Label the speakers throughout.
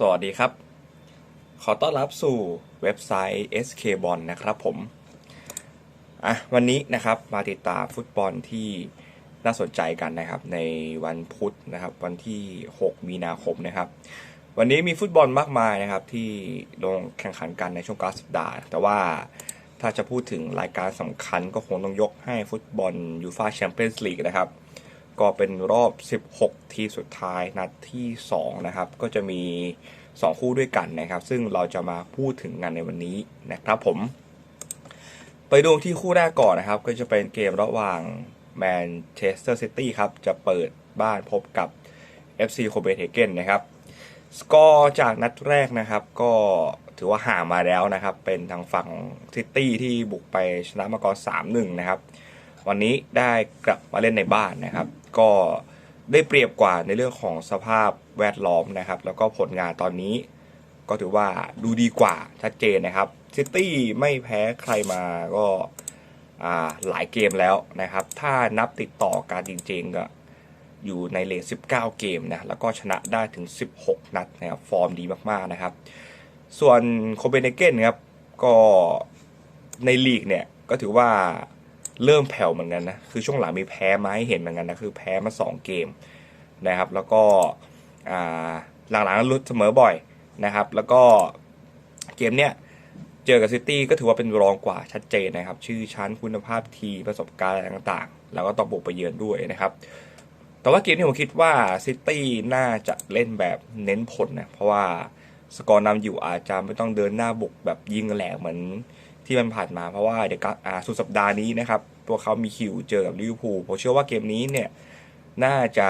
Speaker 1: สวัสดีครับ ขอต้อนรับสู่เว็บไซต์ SK b o l นะครับผมอะวันนี้นะครับมาติดตามฟุตบอลที่น่าสนใจกันนะครับ ในวันพุธนะครับ วันที่ 6 มีนาคมนะครับ วันนี้มีฟุตบอลมากมายนะครับ ที่ลงแข่งขันกันในช่วงกลางสัปดาห์ แต่ว่าถ้าจะพูดถึงรายการสำคัญก็คงต้องยกให้ฟุตบอลยูฟาแชมเปี้ยนส์ลีกนะครับ ก็เป็นรอบ 16 ทีสุดท้ายนัดที่ 2 นะครับ ก็จะมี 2 คู่ด้วยกันนะครับ ซึ่งเราจะมาพูดถึงงานในวันนี้นะครับผม ไปดูที่คู่แรกก่อนนะครับ ก็จะเป็นเกมระหว่างแมนเชสเตอร์ซิตี้ครับ จะเปิดบ้านพบกับ FC โคเปนเฮเกนนะครับ สกอร์จากนัดแรกนะครับ ก็ถือว่าห่างมาแล้วนะครับ เป็นทางฝั่งซิตี้ที่บุกไปชนะมาก่อน3-1 นะครับ วันนี้ได้กลับมาเล่นในบ้านนะครับ ก็ได้เปรียบกว่าในเรื่องของสภาพแวดล้อมนะครับ แล้วก็ผลงานตอนนี้ ก็ถือว่าดูดีกว่าชัดเจนนะครับซิตี้ไม่แพ้ใครมาก็หลายเกมแล้วนะครับ ถ้านับติดต่อการจริงๆก็อยู่ในเลท19 เกมนะ แล้วก็ชนะได้ถึง 16 นัดนะครับ ฟอร์มดีมากๆนะครับ ส่วนโคเปนเฮเกนครับ ก็ในลีกเนี่ย ก็ถือว่า เริ่มแผ่วเหมือนกันนะ คือช่วงหลังมีแพ้มาให้เห็นเหมือนกันนะ คือแพ้มา 2 เกมนะครับ แล้วก็หลังๆลุ้เสมอบ่อยนะครับ แล้วก็เกมเนี้ยเจอกับซิตี้ก็ถือว่าเป็นรองกว่าชัดเจนนะครับ ชื่อชั้นคุณภาพทีประสบการณ์ต่างๆ แล้วก็ต้องบุกไปเยือนด้วยนะครับ แต่ว่าเกมที่ผมคิดว่าซิตี้น่าจะเล่นแบบเน้นผลนะ เพราะว่าสกอร์นำอยู่อาจจะไม่ต้องเดินหน้าบุกแบบยิงแหลกเหมือน ที่มันผ่านมาเพราะว่าเดี๋ยวก็อ่าสุดสัปดาห์นี้นะครับตัวเขามีคิวเจอกับลิเวอร์พูลผมเชื่อว่าเกมนี้เนี่ยน่าจะ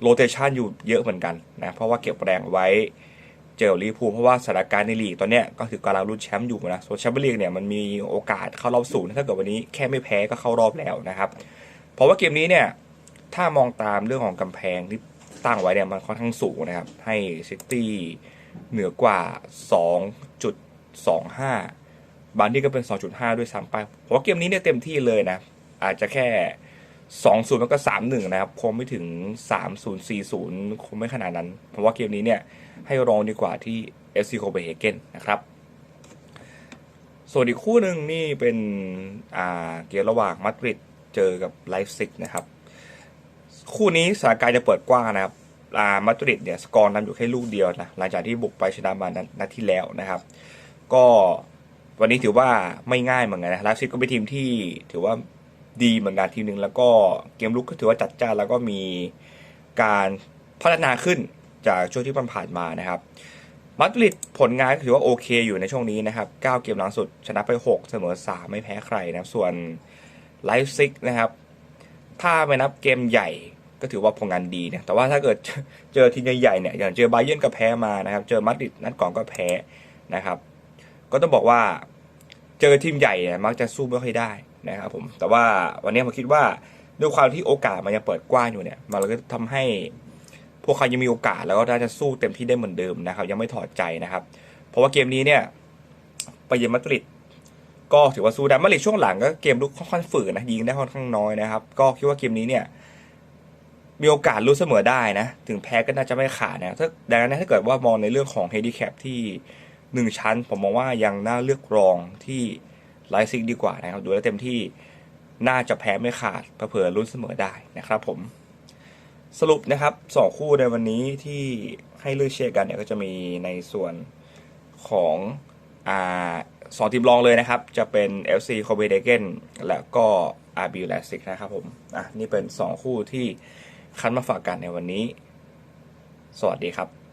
Speaker 1: โรเตชันอยู่เยอะเหมือนกันนะเพราะว่าเก็บแรงไว้เจอลิเวอร์พูลเพราะว่าสถานการณ์ในลีกตอนเนี้ยก็ถือกำลังลุ้นแชมป์อยู่นะส่วนแชมเปี้ยนลีกเนี่ยมันมีโอกาสเข้ารอบสูงถ้าเกิดวันนี้แค่ไม่แพ้ก็เข้ารอบแล้วนะครับ เพราะว่าเกมนี้เนี่ยถ้ามองตามเรื่องของกำแพงที่ตั้งไว้เนี่ยมันค่อนข้างสูงนะครับให้ซิตี้เหนือกว่า 2.25 บางที่ก็เป็น 2.5 ด้วยซ้ำไปผมว่าเกมนี้เนี่ยเต็มที่เลยนะ อาจจะแค่ 2-0 แล้วก็ 3-1 นะครับ คงไม่ถึง 3-0 4-0 คงไม่ขนาดนั้น เพราะว่าเกมนี้เนี่ยให้รองดีกว่าที่ FC Copenhagen นะครับ ส่วนอีกคู่หนึ่งนี่เป็นเกมระหว่างมาดริดเจอกับไลฟ์ซิกนะครับ คู่นี้สถานการณ์จะเปิดกว้างนะครับมาดริดเนี่ยสกอร์นำอยู่แค่ลูกเดียวนะหลังจากที่บุกไปชนะมานัดนัดที่แล้วนะครับ ก็ วันนี้ถือว่าไม่ง่ายเหมือนกันนะไลฟ์ซิกก็เป็นทีมที่ถือว่าดีเหมือนกันทีมหนึ่งแล้วก็เกมลุกก็ถือว่าจัดจ้านแล้วก็มีการพัฒนาขึ้นจากช่วงที่ผ่านมานะครับมาดริดผลงานก็ถือว่าโอเคอยู่ในช่วงนี้นะครับ 9 เกมหลังสุด ชนะไป 6 เสมอ 3 ไม่แพ้ใครนะครับ ส่วนไลฟ์ซิกนะครับ ถ้าไม่นับเกมใหญ่ก็ถือว่าผลงานดีนะ แต่ว่าถ้าเกิดเจอทีมใหญ่ๆเนี่ย อย่างเจอไบเยร์นก็แพ้มานะครับ เจอมาดริดนัดก่อนก็แพ้นะครับ ก็ต้องบอกว่าเจอทีมใหญ่เนี่ยมักจะสู้ไม่ค่อยได้นะครับผมแต่ว่าวันนี้ผมคิดว่าด้วยความที่โอกาสมันยังเปิดกว้างอยู่เนี่ยมันก็ทำให้พวกเขายังมีโอกาสแล้วก็น่าจะสู้เต็มที่ได้เหมือนเดิมนะครับ ยังไม่ถอดใจนะครับ เพราะว่าเกมนี้เนี่ยไปเยือนมาดริดก็ถือว่าสู้ได้มาดริดช่วงหลังก็เกมลุกค่อนข้างฝืนนะยิงได้ค่อนข้างน้อยนะครับ ก็คิดว่าเกมนี้เนี่ยมีโอกาสลุ้เสมอได้นะ ถึงแพ้ก็น่าจะไม่ขาดนะถ้าดังนั้นถ้าเกิดว่ามองในเรื่องของเฮดิแคปที่ หนึ่งชั้น ผมมองว่ายังน่าเลือกรองที่ไลซิกดีกว่านะครับ ดูแล้วเต็มที่น่าจะแพ้ไม่ขาดเผื่อๆลุ้นเสมอได้นะครับผมสรุปนะครับสองคู่ในวันนี้ที่ให้เลือกเชียร์กันเนี่ยก็จะมีในส่วนของอ่าสองทีมรองเลยนะครับ จะเป็น FC Copenhagen และก็ RB Leipzig นะครับผมอะนี่เป็น 2 คู่ที่คัดมาฝากกันในวันนี้ สวัสดีครับ